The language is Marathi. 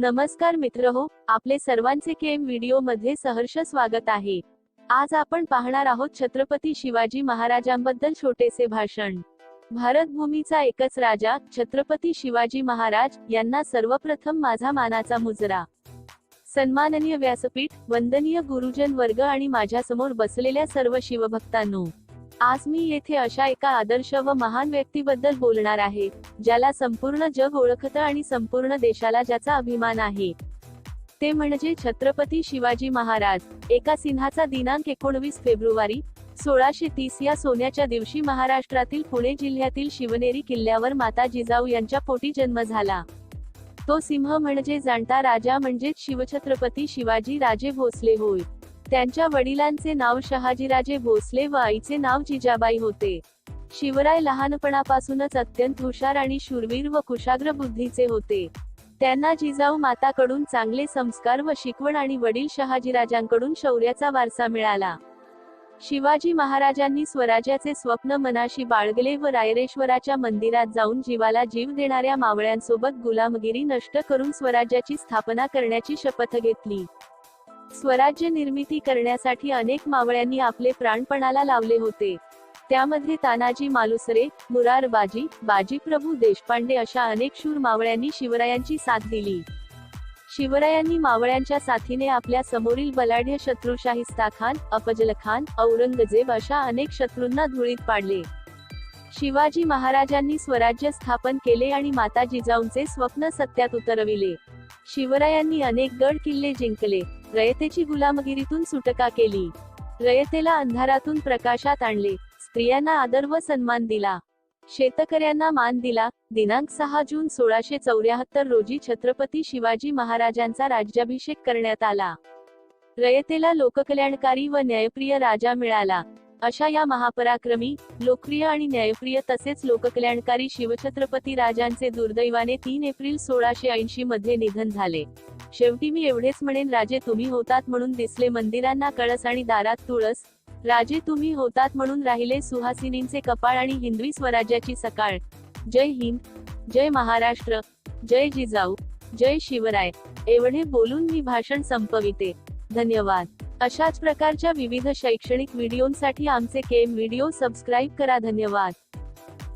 नमस्कार मित्र हो आपले सर्वांचे केम व्हिडिओमध्ये सहर्ष स्वागत आहे. आज आपण पाहणार आहोत छत्रपती शिवाजी महाराजांबद्दल छोटेसे भाषण. भारत भूमीचा एकच राजा छत्रपती शिवाजी महाराज यांना सर्वप्रथम माझा मानाचा मुजरा. सन्माननीय व्यासपीठ वंदनीय गुरुजन वर्ग आणि माझ्यासमोर बसलेल्या सर्व शिवभक्तांनो आज मी येथे अशा एका आदर्श व महान व्यक्तीबद्दल बोलणार आहे ज्याला संपूर्ण जग ओळखतं आणि संपूर्ण देशाला ज्याचा अभिमान आहे. ते म्हणजे छत्रपती शिवाजी महाराज. एका सिंहाचा दिनांक एकोणवीस फेब्रुवारी सोळाशे तीस या सोन्याच्या दिवशी महाराष्ट्रातील पुणे जिल्ह्यातील शिवनेरी किल्ल्यावर माता जिजाऊ यांच्या पोटी जन्म झाला. तो सिंह म्हणजे जाणता राजा म्हणजेच शिवछत्रपती शिवाजी राजे भोसले होय. त्यांच्या वडिलांचे नाव शहाजीराजे भोसले व आईचे नाव जिजाबाई होते. शिवराय लहानपणापासूनच अत्यंत हुशार आणि शूरवीर व कुशाग्र बुद्धीचे होते. त्यांना जिजाऊ माताकडून चांगले संस्कार व शिकवण आणि वडील शहाजीराजांकडून शौर्याचा वारसा मिळाला. शिवाजी महाराजांनी स्वराज्याचे स्वप्न मनाशी बाळगले व रायरेश्वराच्या मंदिरात जाऊन जीवाला जीव देणाऱ्या मावळ्यांसोबत गुलामगिरी नष्ट करून स्वराज्याची स्थापना करण्याची शपथ घेतली. स्वराज्य निर्मिती करण्यासाठी अनेक मावळ्यांनी आपले प्राणपणाला लावले होते. त्यामध्ये तानाजी मालुसरे मुरार बाजी बाजीप्रभू देशपांडे अशा अनेक शूर मावळ्यांनी शिवरायांची साथ दिली. शिवरायांनी मावळ्यांच्या साथीने आपल्या समोरील बलाढ्य शत्रू शाहिस्ता खान अफजल खान औरंगजेब अशा अनेक शत्रूंना धुळीत पाडले. शिवाजी महाराजांनी स्वराज्य स्थापन केले आणि माता जिजाऊंचे स्वप्न सत्यात उतरविले. शिवरायांनी अनेक गड किल्ले जिंकले. रयतेची गुलामगिरीतून सुटका केली. रयतेला अंधारातून प्रकाशात आणले. स्त्रियांना आदर व सन्मान दिला. शेतकऱ्यांना मान दिला. दिनांक सहा जून सोळाशे चौऱ्याहत्तर रोजी छत्रपती शिवाजी महाराजांचा राज्याभिषेक करण्यात आला. रयतेला लोककल्याणकारी व न्यायप्रिय राजा मिळाला. अशा या महापराक्रमी लोकप्रिय आणि न्यायप्रिय तसेच लोककल्याणकारी शिवछत्रपती राजांचे दुर्दैवाने तीन एप्रिल सोळाशे ऐंशी मध्ये निधन झाले. शेवटी मी एवढेच म्हणेन राजे तुम्ही होतात म्हणून दिसले मंदिरांना कळस आणि दारात तुळस. राजे तुम्ही होतात म्हणून राहिले सुहासिनींचे कपाळ आणि हिंदवी स्वराज्याची सकाळ. जय हिंद जय महाराष्ट्र जय जिजाऊ जय शिवराय. एवढे बोलून मी भाषण संपविते. धन्यवाद. अशाच प्रकारच्या विविध शैक्षणिक व्हिडिओंसाठी आमचे केम व्हिडिओ सबस्क्राईब करा. धन्यवाद.